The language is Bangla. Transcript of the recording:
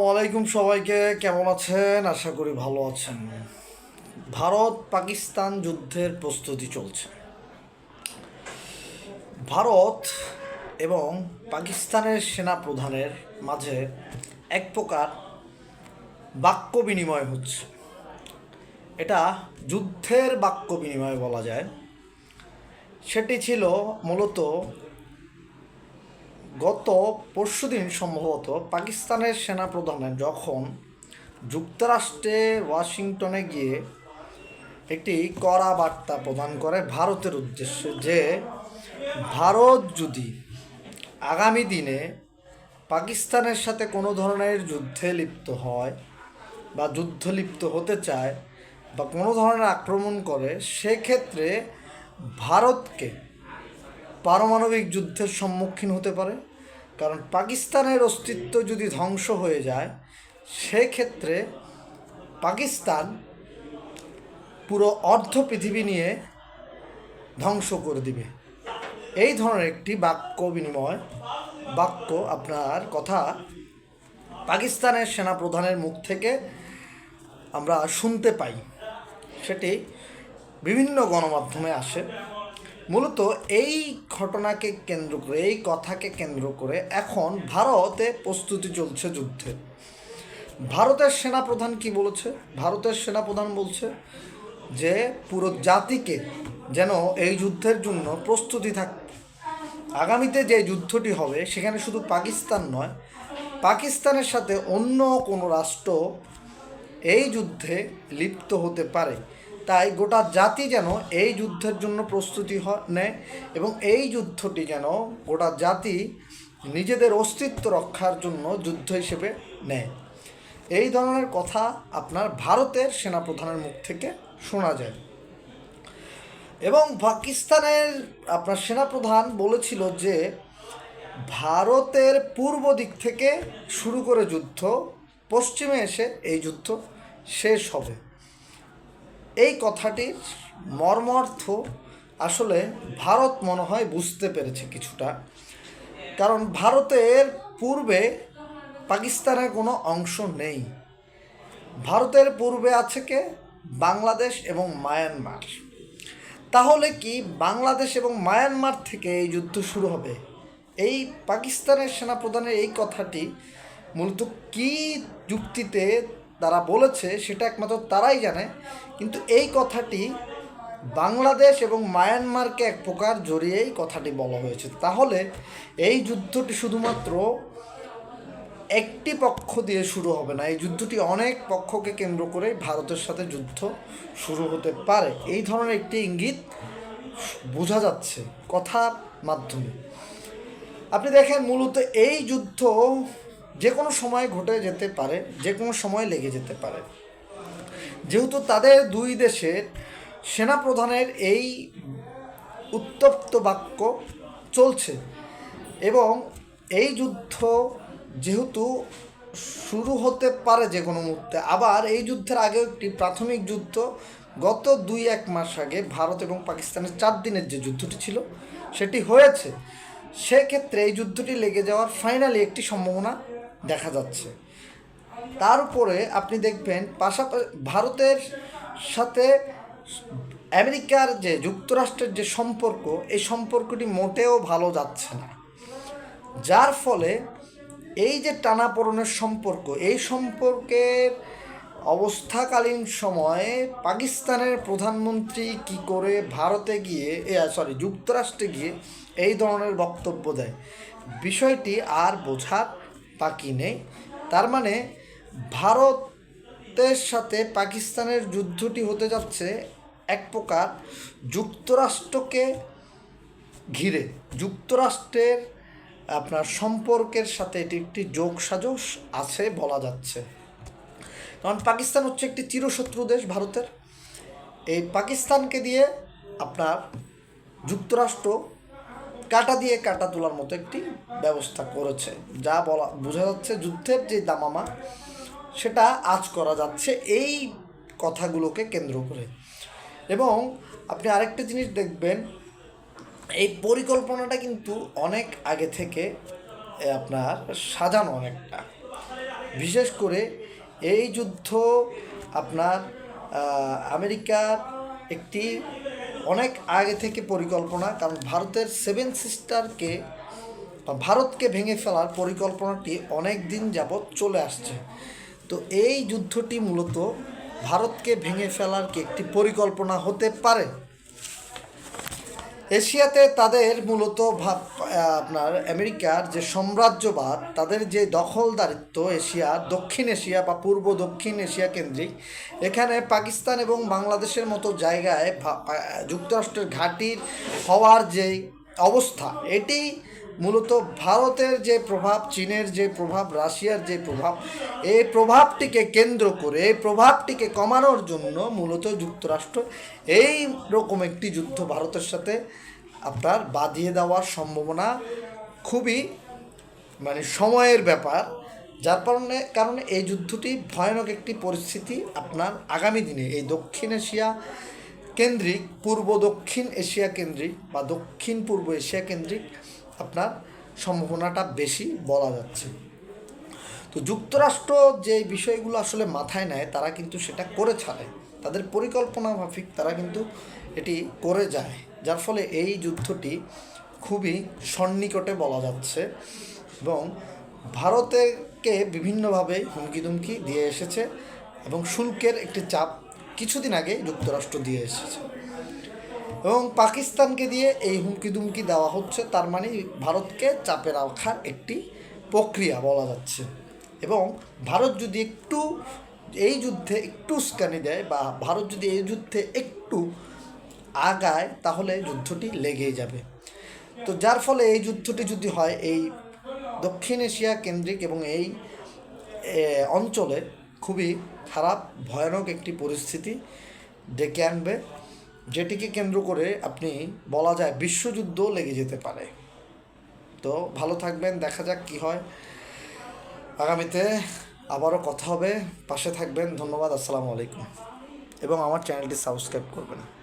আলাইকুম সবাইকে, কেমন আছেন? আশা করি ভালো আছেন। ভারত পাকিস্তান যুদ্ধের প্রস্তুতি চলছে। ভারত এবং পাকিস্তানের সেনা প্রধানের মাঝে এক প্রকার বাক্য বিনিময় হচ্ছে। এটা যুদ্ধের বাক্য বিনিময় বলা যায়। সেটি ছিল মূলত গত পরশুদিন সম্ভবত পাকিস্তানের সেনাপ্রধানের যখন যুক্তরাষ্ট্রে ওয়াশিংটনে গিয়ে একটি কড়া বার্তা প্রদান করে ভারতের উদ্দেশ্যে যে ভারত যদি আগামী দিনে পাকিস্তানের সাথে কোনো ধরনের যুদ্ধে লিপ্ত হয় বা যুদ্ধ লিপ্ত হতে চায় বা কোনো ধরনের আক্রমণ করে, সেক্ষেত্রে ভারতকে পারমাণবিক যুদ্ধের সম্মুখীন হতে পারে। কারণ পাকিস্তানের অস্তিত্ব যদি ধ্বংস হয়ে যায়, সেক্ষেত্রে পাকিস্তান পুরো অর্ধ পৃথিবী নিয়ে ধ্বংস করে দিবে। এই ধরনের একটি বাক্য বিনিময়, বাক্য আপনার কথা পাকিস্তানের সেনাপ্রধানের মুখ থেকে আমরা শুনতে পাই। সেটি বিভিন্ন গণমাধ্যমে আসে। মূলত এই ঘটনাকে কেন্দ্র করে, এই কথাকে কেন্দ্র করে এখন ভারতে প্রস্তুতি চলছে যুদ্ধে। ভারতের সেনাপ্রধান কি বলেছে? ভারতের সেনাপ্রধান বলছে যে, পুরো জাতিকে যেন এই যুদ্ধের জন্য প্রস্তুতি থাক, আগামীতে যে যুদ্ধটি হবে সেখানে শুধু পাকিস্তান নয়, পাকিস্তানের সাথে অন্য কোনো রাষ্ট্র এই যুদ্ধে লিপ্ত হতে পারে। তাই গোটা জাতি যেন এই যুদ্ধের জন্য প্রস্তুতি নেয় এবং এই যুদ্ধটি যেন গোটা জাতি নিজেদের অস্তিত্ব রক্ষার জন্য যুদ্ধ হিসেবে নেয়। এই ধরনের কথা আপনার ভারতের সেনাপ্রধানের মুখ থেকে শোনা যায়। এবং পাকিস্তানের আপনার সেনাপ্রধান বলেছিল যে, ভারতের পূর্ব দিক থেকে শুরু করে যুদ্ধ, পশ্চিমে এসে এই যুদ্ধ শেষ হবে। এই কথাটির মর্মার্থ আসলে ভারত মনে হয় বুঝতে পেরেছে কিছুটা। কারণ ভারতের পূর্বে পাকিস্তানের কোনো অংশ নেই। ভারতের পূর্বে আছে কে? বাংলাদেশ এবং মায়ানমার। তাহলে কি বাংলাদেশ এবং মায়ানমার থেকে এই যুদ্ধ শুরু হবে? এই পাকিস্তানের সেনাপ্রধানের এই কথাটি মূলত কী যুক্তিতে তারা বলেছে, সেটা একমাত্র তারাই জানে। কিন্তু এই কথাটি বাংলাদেশ এবং মায়ানমারকে এক প্রকার জড়িয়েই কথাটি বলা হয়েছে। তাহলে এই যুদ্ধটি শুধুমাত্র একটি পক্ষ দিয়ে শুরু হবে না, এই যুদ্ধটি অনেক পক্ষকে কেন্দ্র করে ভারতের সাথে যুদ্ধ শুরু হতে পারে। এই ধরনের একটি ইঙ্গিত বোঝা যাচ্ছে কথার মাধ্যমে। আপনি দেখেন, মূলত এই যুদ্ধ যে কোনো সময় ঘটে যেতে পারে যে কোনো সময় লেগে যেতে পারে। যেহেতু তাদের দুই দেশের সেনাপ্রধানের এই উত্তপ্ত বাক্য চলছে এবং এই যুদ্ধ যেহেতু শুরু হতে পারে যে কোনো মুহূর্তে, আবার এই যুদ্ধের আগেও একটি প্রাথমিক যুদ্ধ গত দুই এক মাস আগে ভারত এবং পাকিস্তানের চার দিনের যে যুদ্ধটি ছিল, সেটি হয়েছে। সেক্ষেত্রে এই যুদ্ধটি লেগে যাওয়ার ফাইনালি একটি সম্ভাবনা দেখা যাচ্ছে। তার উপরে আপনি দেখবেন পাশাপাশি ভারতের সাথে আমেরিকার যে যুক্তরাষ্ট্রের যে সম্পর্ক, এই সম্পর্কটি মোটেও ভালো যাচ্ছে না। যার ফলে এই যে টানাপোড়েনের সম্পর্ক, এই সম্পর্কের অবস্থাকালীন সময়ে পাকিস্তানের প্রধানমন্ত্রী কি করে ভারতে গিয়ে সরি, যুক্তরাষ্ট্রে গিয়ে এই ধরনের বক্তব্য দেয়। বিষয়টি আর বোঝার বাকি নেই। তার মানে ভারতের সাথে পাকিস্তানের যুদ্ধটি হতে যাচ্ছে এক প্রকার যুক্তরাষ্ট্রকে ঘিরে। যুক্তরাষ্ট্রের আপনার সম্পর্কের সাথে এটি একটি যোগ সাজস আছে বলা যাচ্ছে। কারণ পাকিস্তান হচ্ছে একটি চিরশত্রু দেশ ভারতের। এই পাকিস্তানকে দিয়ে আপনার যুক্তরাষ্ট্র কাটা দিয়ে কাটা তোলার মতো একটি ব্যবস্থা করেছে। যা বলা, বোঝা যাচ্ছে যুদ্ধের যে দামামা, সেটা আজ করা যাচ্ছে এই কথাগুলোকে কেন্দ্র করে। এবং আপনি আরেকটা জিনিস দেখবেন, এই পরিকল্পনাটা কিন্তু অনেক আগে থেকে আপনার সাজানো অনেকটা। বিশেষ করে এই যুদ্ধ আপনার আমেরিকার একটি অনেক আগে থেকে পরিকল্পনা, কারণ ভারতের সেভেন সিস্টারকে ভারতকে ভেঙে ফেলার পরিকল্পনাটি অনেক দিন যাবৎ চলে আসছে। তো এই যুদ্ধটি মূলত ভারতকে ভেঙে ফেলার কি একটি পরিকল্পনা হতে পারে? এশিয়াতে তাদের মূলত ভাব আপনার আমেরিকার যে সাম্রাজ্যবাদ, তাদের যে দখলদারিত্ব এশিয়া, দক্ষিণ এশিয়া বা পূর্ব দক্ষিণ এশিয়া কেন্দ্রিক, এখানে পাকিস্তান এবং বাংলাদেশের মতো জায়গায় যুক্তরাষ্ট্রের ঘাঁটির হওয়ার যে অবস্থা, এটি মূলত ভারতের যে প্রভাব, চীনের যে প্রভাব, রাশিয়ার যে প্রভাব এই প্রভাবটিকে কেন্দ্র করে এই প্রভাবটিকে কমানোর জন্য মূলত যুক্তরাষ্ট্র এই রকম একটি যুদ্ধ ভারতের সাথে আপনার বাঁধিয়ে দেওয়ার সম্ভাবনা খুবই মানে সময়ের ব্যাপার। যার কারণে কারণে এই যুদ্ধটি ভয়ানক একটি পরিস্থিতি আপনার আগামী দিনে এই দক্ষিণ এশিয়া কেন্দ্রিক, পূর্ব দক্ষিণ এশিয়া কেন্দ্রিক বা দক্ষিণ পূর্ব এশিয়া কেন্দ্রিক আপনার সম্ভাবনাটা বেশি বলা যাচ্ছে। তো যুক্তরাষ্ট্র যে বিষয়গুলো আসলে মাথায় নেয়, তারা কিন্তু সেটা করে ছাড়ে। তাদের পরিকল্পনা মাফিক তারা কিন্তু এটি করে যায়। যার ফলে এই যুদ্ধটি খুবই সন্নিকটে বলা যাচ্ছে এবং ভারতেকে বিভিন্নভাবে হুমকি দুমকি দিয়ে এসেছে এবং শুল্কের একটি চাপ কিছুদিন আগে যুক্তরাষ্ট্র দিয়ে এসেছে। এবং পাকিস্তানকে দিয়ে এই হুমকি দুমকি দেওয়া হচ্ছে, তার মানে ভারতকে চাপে রাখার একটি প্রক্রিয়া বলা যাচ্ছে। এবং ভারত যদি একটু এই যুদ্ধে একটু উস্কানি দেয় বা ভারত যদি এই যুদ্ধে একটু আগায়, তাহলে যুদ্ধটি লেগেই যাবে। তো যার ফলে এই যুদ্ধটি যদি হয়, এই দক্ষিণ এশিয়া কেন্দ্রিক এবং এই অঞ্চলে খুবই খারাপ, ভয়ানক একটি পরিস্থিতি ডেকে আনবে। যেটিকে কেন্দ্র করে আপনি, বলা যায়, বিশ্বযুদ্ধ লেগে যেতে পারে। তো ভালো থাকবেন, দেখা যাক কি হয়। আগামীতে আবারও কথা হবে। পাশে থাকবেন। ধন্যবাদ, আসসালামু আলাইকুম। এবং আমার চ্যানেলটি সাবস্ক্রাইব করবেন।